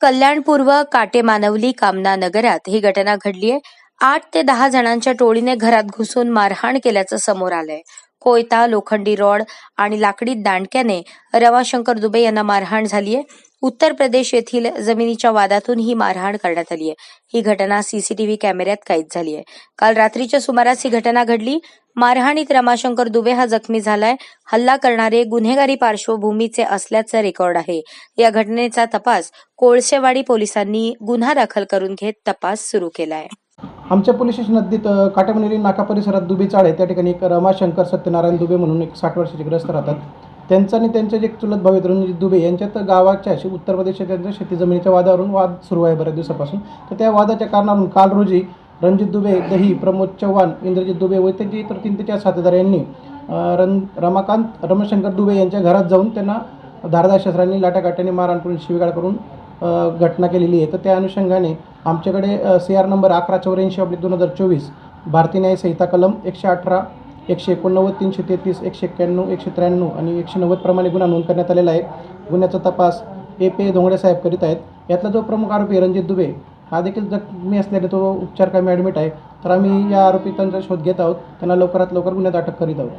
कल्याणपूर्व काटे मानवली कामना नगरात ही घटना घडली आहे आठ ते दहा जणांच्या टोळीने घरात घुसून मारहाण केल्याचं समोर आलंय. कोयता लोखंडी रॉड आणि लाकडी दांडक्याने रमाशंकर दुबे यांना मारहाण झालीय. उत्तर प्रदेश येथील जमिनीच्या वादातून ही मारहाण करण्यात आली आहे ही घटना सीसीटीव्ही कॅमेऱ्यात कैद झाली आहे काल रात्रीच्या सुमारास ही घटना घडली. मारहाणीत रमाशंकर दुबे हा जखमी झालाय. हल्ला करणारे गुन्हेगारी पार्श्वभूमीचे असल्याचं रेकॉर्ड आहे. या घटनेचा तपास कोळसेवाडी पोलिसांनी गुन्हा दाखल करून घेत तपास सुरू केलाय. आमच्या पोलीस स्टेशन हद्दीत काटेमनेरी नाका परिसरात दुबे चाळ आहे. त्या ठिकाणी एक रमाशंकर सत्यनारायण दुबे म्हणून एक साठ वर्षाचे ग्रस्त राहतात. त्यांचा आणि त्यांचे जे चुलत भाऊ रणजित दुबे यांच्यात गावाच्या उत्तर प्रदेशात त्यांच्या शेती जमिनीच्या वादावरून वाद सुरू आहे बऱ्याच दिवसापासून. तर त्या वादाच्या कारणावरून काल रोजी रणजित दुबे दही प्रमोद चव्हाण इंद्रजित दुबे व त्यांचे इतर तीन ते चार साथीदार यांनी रण रमाकांत रमशंकर दुबे यांच्या घरात जाऊन त्यांना धारदार शस्त्रांनी लाटाकाट्याने मारहाण करून शिवीगाळ करून घटना केलेली आहे. तर त्या अनुषंगाने आमच्याकडे सी आर नंबर अकरा चौऱ्याऐंशी अब्लिक दोन हजार चोवीस भारतीय न्याय संहिता कलम एकशे अठरा एकशे एकोणनव्वद तीनशे तेहतीस एकशे एक्क्याण्णव एकशे त्र्याण्णव आणि एकशे नव्वद प्रमाणे गुन्हा नोंद करण्यात आलेला आहे. गुन्ह्याचा तपास ए पे धोंगडे साहेब करीत आहेत. यातला जो प्रमुख आरोपी रणजित दुबे हा देखील जखमी असल्याने तो उपचार कामी ॲडमिट आहे तर आम्ही या आरोपी त्यांचा शोध घेत आहोत. त्यांना लवकरात लवकर गुन्ह्यात अटक करीत आहोत.